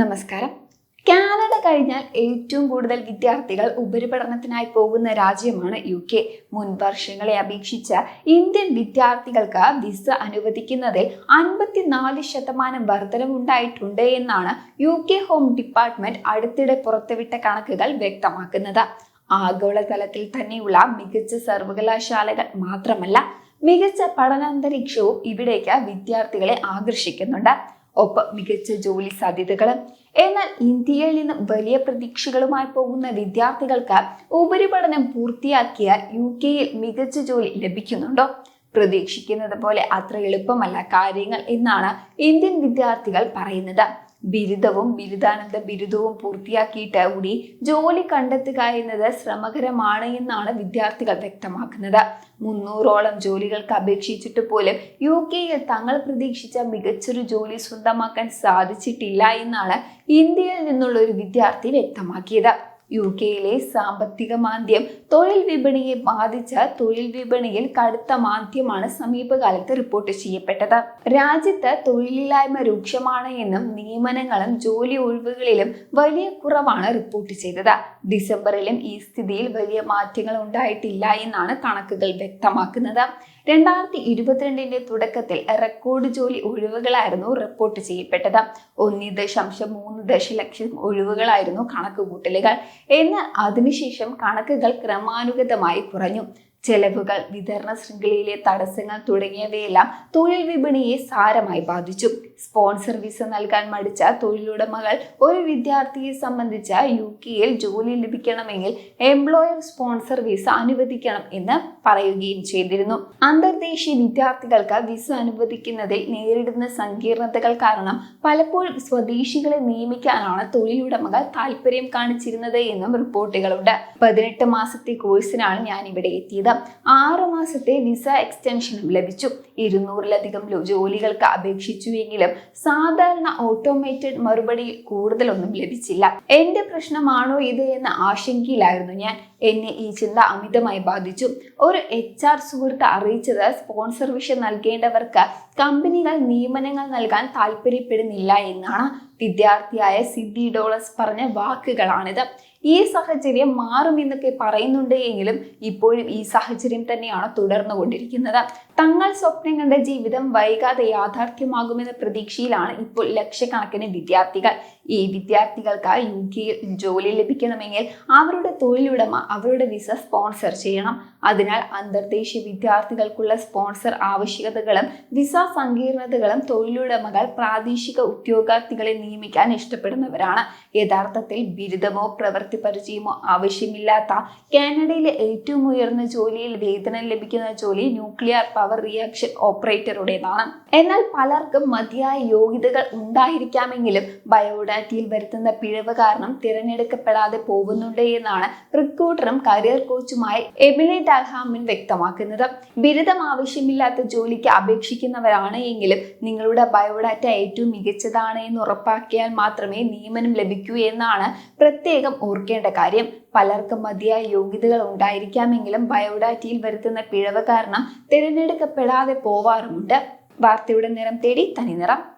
നമസ്കാരം. കാനഡ കഴിഞ്ഞാൽ ഏറ്റവും കൂടുതൽ വിദ്യാർത്ഥികൾ ഉപരിപഠനത്തിനായി പോകുന്ന രാജ്യമാണ് യു കെ. മുൻ വർഷങ്ങളെ അപേക്ഷിച്ച് ഇന്ത്യൻ വിദ്യാർത്ഥികൾക്ക് വിസ അനുവദിക്കുന്നതിൽ അൻപത്തിനാല് ശതമാനം വർധനവുണ്ടായിട്ടുണ്ട് എന്നാണ് യു കെ ഹോം ഡിപ്പാർട്ട്മെന്റ് അടുത്തിടെ പുറത്തുവിട്ട കണക്കുകൾ വ്യക്തമാക്കുന്നത്. ആഗോളതലത്തിൽ തന്നെയുള്ള മികച്ച സർവകലാശാലകൾ മാത്രമല്ല മികച്ച പഠനാന്തരീക്ഷവും ഇവിടേക്ക് വിദ്യാർത്ഥികളെ ആകർഷിക്കുന്നുണ്ട്. ഒപ്പം മികച്ച ജോലി സാധ്യതകളും. എന്നാൽ ഇന്ത്യയിൽ നിന്ന് വലിയ പ്രതീക്ഷകളുമായി പോകുന്ന വിദ്യാർത്ഥികൾക്ക് ഉപരിപഠനം പൂർത്തിയാക്കിയാൽ യു കെയിൽ മികച്ച ജോലി ലഭിക്കുന്നുണ്ടോ? പ്രതീക്ഷിക്കുന്നത് പോലെ അത്ര എളുപ്പമല്ല കാര്യങ്ങൾ എന്നാണ് ഇന്ത്യൻ വിദ്യാർത്ഥികൾ പറയുന്നത്. ബിരുദവും ബിരുദാനന്ത ബിരുദവും പൂർത്തിയാക്കിയിട്ട് കൂടി ജോലി കണ്ടെത്തുക എന്നത് ശ്രമകരമാണ് എന്നാണ് വിദ്യാർത്ഥികൾ വ്യക്തമാക്കുന്നത്. മുന്നൂറോളം ജോലികൾക്ക് അപേക്ഷിച്ചിട്ട് പോലും യു കെയിൽ തങ്ങൾ പ്രതീക്ഷിച്ച മികച്ചൊരു ജോലി സ്വന്തമാക്കാൻ സാധിച്ചിട്ടില്ല എന്നാണ് ഇന്ത്യയിൽ നിന്നുള്ള ഒരു വിദ്യാർത്ഥി വ്യക്തമാക്കിയത്. യു കെയിലെ സാമ്പത്തിക മാന്ദ്യം. തൊഴിൽ വിപണിയെ ബാധിച്ച തൊഴിൽ വിപണിയിൽ കടുത്ത മാന്ദ്യമാണ് സമീപകാലത്ത് റിപ്പോർട്ട് ചെയ്യപ്പെട്ടത്. രാജ്യത്ത് തൊഴിലില്ലായ്മ രൂക്ഷമാണ് എന്നും നിയമനങ്ങളും ജോലി ഒഴിവുകളിലും വലിയ കുറവാണ് റിപ്പോർട്ട് ചെയ്തത്. ഡിസംബറിലും ഈ സ്ഥിതിയിൽ വലിയ മാറ്റങ്ങൾ ഉണ്ടായിട്ടില്ല എന്നാണ് കണക്കുകൾ വ്യക്തമാക്കുന്നത്. രണ്ടായിരത്തി ഇരുപത്തിരണ്ടിന്റെ തുടക്കത്തിൽ റെക്കോർഡ് ജോലി ഒഴിവുകളായിരുന്നു റിപ്പോർട്ട് ചെയ്യപ്പെട്ടത്. ഒന്ന് ദശാംശം മൂന്ന് ദശലക്ഷം ഒഴിവുകളായിരുന്നു കണക്കുകൂട്ടലുകൾ. എന്നാൽ അതിനുശേഷം കണക്കുകൾ ക്രമാനുഗതമായി കുറഞ്ഞു. ചെലവുകൾ വിതരണ ശൃംഖലയിലെ തടസ്സങ്ങൾ തുടങ്ങിയവയെല്ലാം തൊഴിൽ വിപണിയെ സാരമായി ബാധിച്ചു. സ്പോൺസർ വിസ നൽകാൻ മടിച്ച തൊഴിലുടമകൾ ഒരു വിദ്യാർത്ഥിയെ സംബന്ധിച്ച യു കെയിൽ ജോലി ലഭിക്കണമെങ്കിൽ എംപ്ലോയർ സ്പോൺസർ വിസ അനുവദിക്കണം എന്ന് പറയുകയും ചെയ്തിരുന്നു. അന്തർദേശീയ വിദ്യാർത്ഥികൾക്ക് വിസ അനുവദിക്കുന്നതിൽ നേരിടുന്ന സങ്കീർണതകൾ കാരണം പലപ്പോഴും സ്വദേശികളെ നിയമിക്കാനാണ് തൊഴിലുടമകൾ താല്പര്യം കാണിച്ചിരുന്നത് എന്നും റിപ്പോർട്ടുകളുണ്ട്. പതിനെട്ട് മാസത്തെ കോഴ്സിനാണ് ഞാൻ ഇവിടെ എത്തിയത്. ആറു മാസത്തെ വിസ എക്സ്റ്റൻഷനും ലഭിച്ചു. ഇരുന്നൂറിലധികം ജോലികൾക്ക് അപേക്ഷിച്ചുവെങ്കിലും സാധാരണ ഓട്ടോമേറ്റഡ് മറുപടി കൂടുതലൊന്നും ലഭിച്ചില്ല. എന്റെ പ്രശ്നമാണോ ഇത് എന്ന ആശങ്കയിലായിരുന്നു ഞാൻ. എന്നെ ഈ ചിന്ത അമിതമായി ബാധിച്ചു. ഒരു എച്ച് ആർ സുഹൃത്ത് അറിയിച്ചത് സ്പോൺസർ വിഷ നൽകേണ്ടവർക്ക് കമ്പനികൾ നിയമനങ്ങൾ നൽകാൻ താല്പര്യപ്പെടുന്നില്ല എന്നാണ്. വിദ്യാർത്ഥിയായ സിദ്ധി ഡോളസ് പറഞ്ഞ വാക്കുകളാണിത്. ഈ സാഹചര്യം മാറും എന്നൊക്കെ പറയുന്നുണ്ട് എങ്കിലും ഇപ്പോഴും ഈ സാഹചര്യം തന്നെയാണ് തുടർന്നു കൊണ്ടിരിക്കുന്നത് തങ്ങൾ സ്വപ്നം കണ്ട ജീവിതം വൈകാതെ യാഥാർത്ഥ്യമാകുമെന്ന പ്രതീക്ഷയിലാണ് ഇപ്പോൾ ലക്ഷക്കണക്കിന് വിദ്യാർത്ഥികൾ. ഈ വിദ്യാർത്ഥികൾക്ക് യു കെയിൽ ജോലി ലഭിക്കണമെങ്കിൽ അവരുടെ തൊഴിലുടമ അവരുടെ വിസ സ്പോൺസർ ചെയ്യണം. അതിനാൽ അന്തർദേശീയ വിദ്യാർത്ഥികൾക്കുള്ള സ്പോൺസർ ആവശ്യകതകളും വിസ സങ്കീർണതകളും തൊഴിലുടമകൾ പ്രാദേശിക ഉദ്യോഗാർത്ഥികളെ നിയമിക്കാൻ ഇഷ്ടപ്പെടുന്നവരാണ്. യഥാർത്ഥത്തിൽ ബിരുദമോ പ്രവൃത്തി പരിചയമോ ആവശ്യമില്ലാത്ത കാനഡയിലെ ഏറ്റവും ഉയർന്ന ജോലിയിൽ വേതനം ലഭിക്കുന്ന ജോലി ന്യൂക്ലിയർ പവർ റിയാക്ഷൻ ഓപ്പറേറ്ററുടേതാണ്. എന്നാൽ പലർക്കും മതിയായ യോഗ്യതകൾ ഉണ്ടായിരിക്കാമെങ്കിലും ബയോഡാറ്റയിൽ വരുത്തുന്ന പിഴവ് കാരണം തിരഞ്ഞെടുക്കപ്പെടാതെ പോകുന്നുണ്ട് എന്നാണ് റിക്രൂട്ടറും കരിയർ കോച്ചുമായ എമിലി ഡാൽഹാമിൻ വ്യക്തമാക്കുന്നത്. ബിരുദം ആവശ്യമില്ലാത്ത ജോലിക്ക് അപേക്ഷിക്കുന്നവരാണ് എങ്കിലും നിങ്ങളുടെ ബയോഡാറ്റ ഏറ്റവും മികച്ചതാണ് എന്ന് ഉറപ്പാക്കിയാൽ മാത്രമേ നിയമനം ലഭിക്കൂ എന്നാണ് പ്രത്യേകം ഓർക്കേണ്ട കാര്യം. പലർക്കും മതിയായ യോഗ്യതകൾ ഉണ്ടായിരിക്കാമെങ്കിലും ബയോഡാറ്റയിൽ വരുത്തുന്ന പിഴവ് കാരണം തിരഞ്ഞെടുക്കപ്പെടാതെ പോവാറുമുണ്ട്. വാർത്തയുടെ നിറം തേടി തനി നിറം.